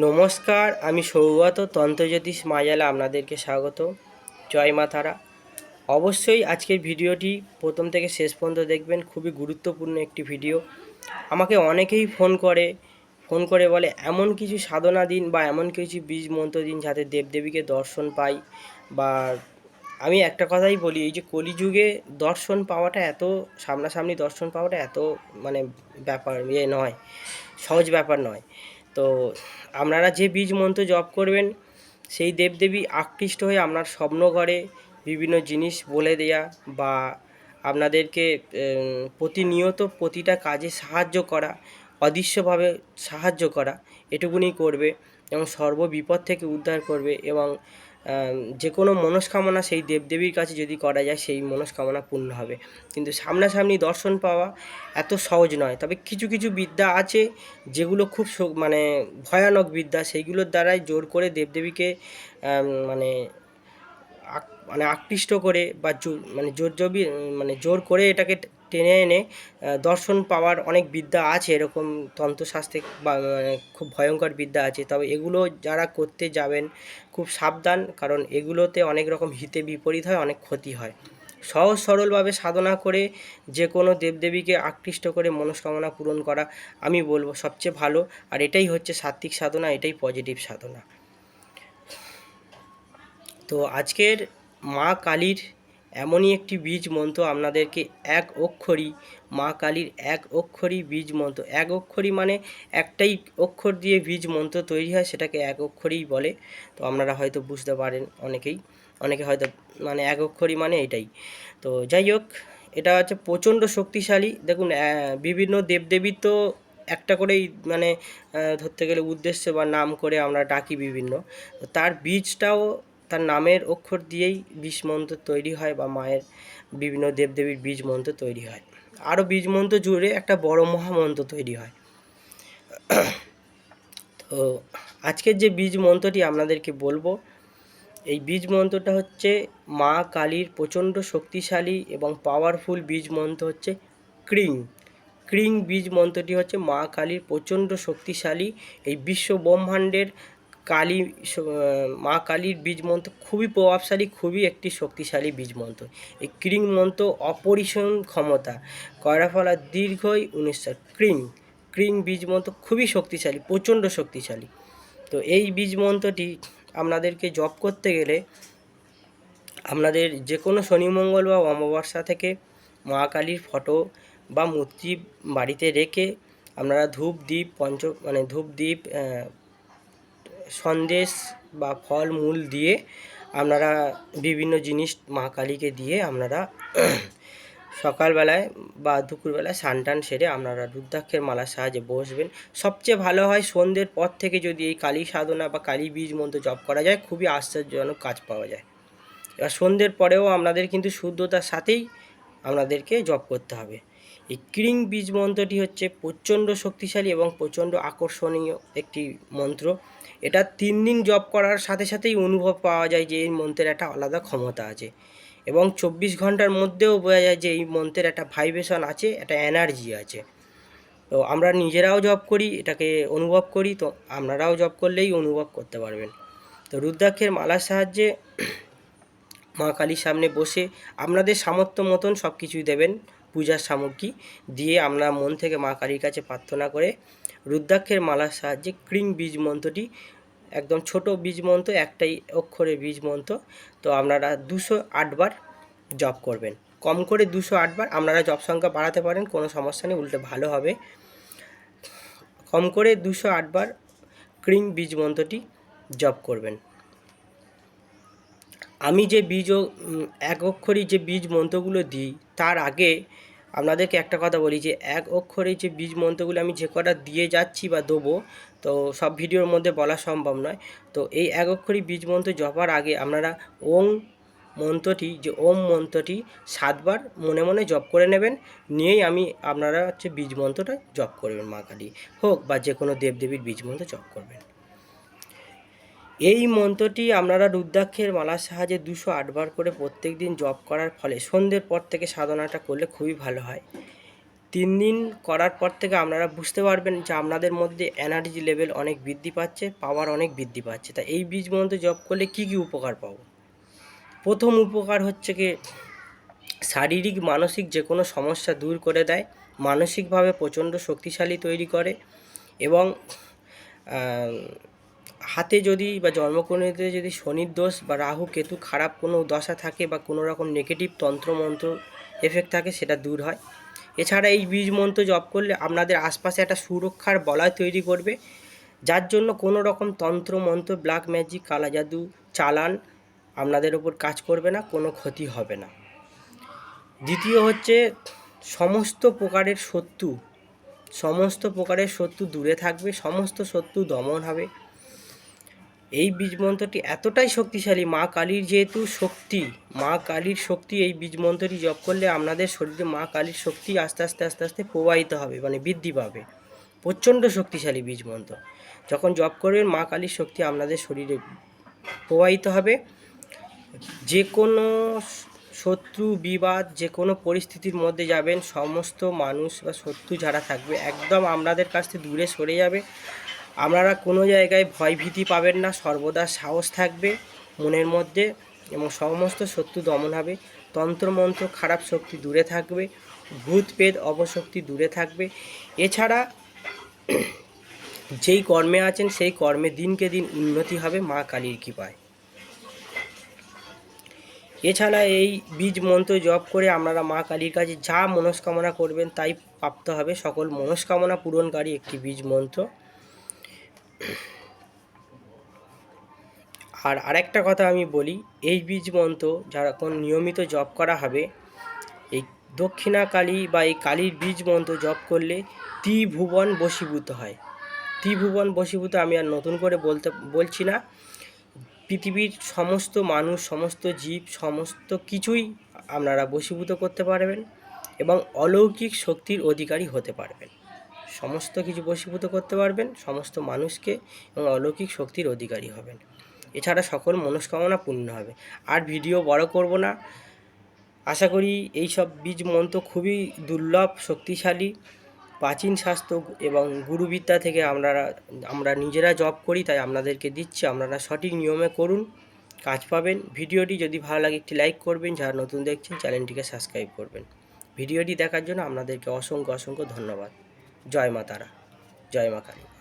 নমস্কার, আমি সৌগত তন্ত্রজ্যোতিষ মায়ালা আপনাদেরকে স্বাগত। জয় মা তারা। অবশ্যই আজকের ভিডিওটি প্রথম থেকে শেষ পর্যন্ত দেখবেন, খুবই গুরুত্বপূর্ণ একটি ভিডিও। আমাকে অনেকেই ফোন করে ফোন করে বলে, এমন কিছু সাধনা দিন বা এমন কিছু বীজ মন্ত্র দিন যাতে দেবদেবীকে দর্শন পাই? বা আমি একটা কথাই বলি, এই যে কলিযুগে দর্শন পাওয়াটা এত, সামনাসামনি দর্শন পাওয়াটা এত মানে ব্যাপার ইয়ে নয়, সহজ ব্যাপার নয়। তো আপনারা যে বীজ মন্ত্র জপ করবেন, সেই দেবদেবী আকৃষ্ট হয়ে আপনার স্বপ্ন ঘরে বিভিন্ন জিনিস বলে দেয়া বা আপনাদেরকে প্রতিনিয়ত প্রতিটা কাজে সাহায্য করা, অদৃশ্যভাবে সাহায্য করা, এটুকুনি করবে এবং সর্ব বিপদ থেকে উদ্ধার করবে এবং যে কোনো মনস্কামনা সেই দেবদেবীর কাছে যদি করা যায়, সেই মনস্কামনা পূর্ণ হবে। কিন্তু সামনাসামনি দর্শন পাওয়া এত সহজ নয়। তবে কিছু কিছু বিদ্যা আছে যেগুলো খুব মানে ভয়ানক বিদ্যা। সেইগুলোর দ্বারাই জোর করে দেবদেবীকে মানে মানে আকৃষ্ট করে বা মানে জোর জবি মানে জোর করে এটাকে টেনে এনে দর্শন পাওয়ার অনেক বিদ্যা আছে, এরকম তন্ত্রশাস্ত্রে বা মানে খুব ভয়ঙ্কর বিদ্যা আছে। তবে এগুলো যারা করতে যাবেন, খুব সাবধান, কারণ এগুলোতে অনেক রকম হিতে বিপরীত হয়, অনেক ক্ষতি হয়। সহজ সরলভাবে সাধনা করে যে কোনো দেবদেবীকে আকৃষ্ট করে মনস্কামনা পূরণ করা আমি বলব সবচেয়ে ভালো, আর এটাই হচ্ছে সাত্বিক সাধনা, এটাই পজিটিভ সাধনা। তো আজকের মা কালীর এমনই একটি বীজ মন্ত্র আপনাদেরকে এক অক্ষরই, মা কালীর এক অক্ষরই বীজ মন্ত্র এক অক্ষরই মানে একটাই অক্ষর দিয়ে বীজ মন্ত্র তৈরি হয়, সেটাকে এক অক্ষরই বলে। তো আপনারা হয়তো বুঝতে পারেন অনেকেই। অনেকে হয়তো মানে এক অক্ষরই মানে এটাই। তো যাই হোক, এটা হচ্ছে প্রচণ্ড শক্তিশালী। দেখুন বিভিন্ন দেবদেবীর তো একটা করেই মানে ধরতে গেলে উদ্দেশ্য বা নাম করে আমরা ডাকি বিভিন্ন। তার বীজটাও তার নামের অক্ষর দিয়েই বীজ মন্ত্র তৈরি হয় বা মায়ের বিভিন্ন দেবদেবীর বীজ মন্ত্র তৈরি হয়। আরও বীজ মন্ত্র জুড়ে একটা বড় মহামন্ত্র তৈরি হয়। তো আজকের যে বীজ মন্ত্রটি আপনাদেরকে বলব, এই বীজ মন্ত্রটা হচ্ছে মা কালীর প্রচণ্ড শক্তিশালী এবং পাওয়ারফুল বীজ মন্ত্র হচ্ছে ক্রিং। ক্রিং বীজ মন্ত্রটি হচ্ছে মা কালীর প্রচণ্ড শক্তিশালী এই বিশ্ব ব্রহ্মাণ্ডের কালী মা কালীর বীজ মন্ত্র খুবই প্রভাবশালী, খুবই একটি শক্তিশালী বীজ মন্ত্র। এই ক্রিং মন্ত্র অপরিসীম ক্ষমতা, কয়রাফলা দীর্ঘই উনিশশো ক্রিং ক্রিং বীজ মন্ত্র খুবই শক্তিশালী, প্রচণ্ড শক্তিশালী। তো এই বীজ মন্ত্রটি আপনাদেরকে জপ করতে গেলে আপনাদের যে কোনো শনি, মঙ্গল বা অমাবস্যা থেকে মা কালীর ফটো বা মূর্তি বাড়িতে রেখে আপনারা ধূপ দ্বীপ পঞ্চ মানে ধূপ দ্বীপ সন্দেশ বা ফল, মূল দিয়ে আপনারা বিভিন্ন জিনিস মা কালীকে দিয়ে আপনারা সকালবেলায় বা দুপুরবেলায় স্নান টান সেরে আপনারা রুদ্রাক্ষের মালার সাহায্যে বসবেন। সবচেয়ে ভালো হয় সন্ধ্যের পর থেকে যদি এই কালী সাধনা বা কালী বীজ মন্ত্র জপ করা যায়, খুবই আশ্চর্যজনক কাজ পাওয়া যায়। এবার সন্ধ্যের পরেও আপনাদের কিন্তু শুদ্ধতার সাথেই আপনাদেরকে জপ করতে হবে। এই ক্রিং বীজ মন্ত্রটি হচ্ছে প্রচণ্ড শক্তিশালী এবং প্রচণ্ড আকর্ষণীয় একটি মন্ত্র। এটা তিন দিন জব করার সাথে সাথেই অনুভব পাওয়া যায় যে এই মন্ত্রের একটা আলাদা ক্ষমতা আছে। এবং চব্বিশ ঘণ্টার মধ্যেও বোঝা যায় যে এই মন্ত্রের একটা ভাইব্রেশন আছে, একটা এনার্জি আছে। তো আমরা নিজেরাও জব করি, এটাকে অনুভব করি, তো আপনারাও জব করলেই অনুভব করতে পারবেন। তো রুদ্রাক্ষের মালার সাহায্যে মা কালীর সামনে বসে আপনাদের সামর্থ্য মতন সব কিছুই দেবেন। পূজার সামগ্রী দিয়ে আমরা মন থেকে মা কালীর কাছে প্রার্থনা করে রুদ্রাক্ষের মালার সাহায্যে ক্রিং বীজ মন্ত্রটি, একদম ছোট বীজ মন্ত্র, একটাই অক্ষরে বীজ মন্ত্র, তো আপনারা দুশো আটবার জপ করবেন। কম করে দুশো আটবার আপনারা জপ সংখ্যা বাড়াতে পারেন, কোনো সমস্যা নেই, উল্টে ভালো হবে। কম করে দুশো আটবার ক্রিং বীজ মন্ত্রটি জপ করবেন। আমি যে বীজ এক অক্ষরই যে বীজ মন্ত্রগুলো দিই, তার আগে আপনাদেরকে একটা কথা বলি যে, এক অক্ষরে যে বীজ মন্ত্রগুলো আমি যে কটা দিয়ে যাচ্ছি বা দেবো, তো সব ভিডিওর মধ্যে বলা সম্ভব নয়। তো এই এক অক্ষরই বীজ মন্ত্র জপার আগে আপনারা ওং মন্ত্রটি, যে ওম মন্ত্রটি সাতবার মনে মনে জপ করে নেবেন, নিয়েই আমি আপনারা হচ্ছে বীজ মন্ত্রটা জপ করবেন মা কালী হোক বা যে কোনো দেবদেবীর বীজ মন্ত্র জপ করবেন। এই মন্ত্রটি আপনারা রুদ্রাক্ষের মালার সাহায্যে দুশো আটবার করে প্রত্যেক দিন জপ করার ফলে সন্ধ্যের পর থেকে সাধনাটা করলে খুবই ভালো হয়। তিন দিন করার পর থেকে আপনারা বুঝতে পারবেন যে আপনাদের মধ্যে এনার্জি লেভেল অনেক বৃদ্ধি পাচ্ছে পাওয়ার অনেক বৃদ্ধি পাচ্ছে। তা এই বীজ মন্ত্র জপ করলে কী কী উপকার পাবো? প্রথম উপকার হচ্ছে কি, শারীরিক, মানসিক যে কোনো সমস্যা দূর করে দেয়, মানসিকভাবে প্রচণ্ড শক্তিশালী তৈরি করে এবং হাতে যদি বা জন্মকুণ্ডলিতে যদি শনির দোষ বা রাহু, কেতু খারাপ কোনো দশা থাকে বা কোনো রকম নেগেটিভ তন্ত্রমন্ত্র এফেক্ট থাকে, সেটা দূর হয়। এছাড়া এই বীজ মন্ত্র জপ করলে আপনাদের আশপাশে একটা সুরক্ষার বলয় তৈরি করবে, যার জন্য কোনো রকম তন্ত্র মন্ত্র ব্ল্যাক ম্যাজিক কালা জাদু, চালান আপনাদের ওপর কাজ করবে না, কোনো ক্ষতি হবে না। দ্বিতীয় হচ্ছে, সমস্ত প্রকারের শত্রু, সমস্ত প্রকারের শত্রু দূরে থাকবে, সমস্ত শত্রু দমন হবে। এই বীজ মন্ত্রটি এতটাই শক্তিশালী, মা কালীর যেহেতু শক্তি, মা কালীর শক্তি এই বীজ মন্ত্রটি জপ করলে আপনাদের শরীরে মা কালীর শক্তি আস্তে আস্তে আস্তে আস্তে প্রবাহিত হবে মানে বৃদ্ধি পাবে। প্রচণ্ড শক্তিশালী বীজ মন্ত্র যখন জপ করবেন, মা কালীর শক্তি আপনাদের শরীরে প্রবাহিত হবে। যে কোনো শত্রু, বিবাদ, যে কোনো পরিস্থিতির মধ্যে যাবেন, সমস্ত মানুষ বা শত্রু যারা থাকবে, একদম আপনাদের কাছ থেকে দূরে সরে যাবে। আপনারা কোনো জায়গায় ভয় ভীতি পাবেন না, সর্বদা সাহস থাকবে মনের মধ্যে এবং সমস্ত শত্রু দমন হবে। তন্ত্রমন্ত্র খারাপ শক্তি দূরে থাকবে, ভূত পেদ অপশক্তি দূরে থাকবে। এছাড়া যেই কর্মে আছেন, সেই কর্মে দিনকে দিন উন্নতি হবে মা কালীর কৃপায়। এছাড়া এই বীজ মন্ত্র জপ করে আপনারা মা কালীর কাছে যা মনস্কামনা করবেন, তাই প্রাপ্ত হবে। সকল মনস্কামনা পূরণকারী একটি বীজ মন্ত্র। আর আরেকটা কথা আমি বলি, এই বীজ মন্ত্র যখন নিয়মিত জপ করা হবে, এই দক্ষিণা কালী বা এই কালীর বীজ মন্ত্র জপ করলে ত্রিভুবন বশীভূত হয়। ত্রিভুবন বশীভূত আমি আর নতুন করে বলতে, বলছি না। পৃথিবীর সমস্ত মানুষ, সমস্ত জীব, সমস্ত কিছুই আপনারা বশীভূত করতে পারবেন এবং অলৌকিক শক্তির অধিকারী হতে পারবেন। সমস্ত কিছু বশীভূত করতে পারবেন, সমস্ত মানুষকে এবং অলৌকিক শক্তির অধিকারী হবেন। এছাড়া সকল মনস্কামনা পূর্ণ হবে। আর ভিডিও বড় করব না। আশা করি এই সব বীজ মন্ত্র খুবই দুর্লভ, শক্তিশালী, প্রাচীন শাস্ত্র এবং গুরুবিদ্যা থেকে আমরা আমরা নিজেরা জব করি, তাই আপনাদেরকে দিচ্ছি। আপনারা সঠিক নিয়মে করুন, কাজ পাবেন। ভিডিওটি যদি ভালো লাগে একটি লাইক করবেন, যারা নতুন দেখছেন, চ্যানেলটিকে সাবস্ক্রাইব করবেন। ভিডিওটি দেখার জন্য আপনাদেরকে অসংখ্য অসংখ্য ধন্যবাদ। জয় মা তারা জয় মা কালী।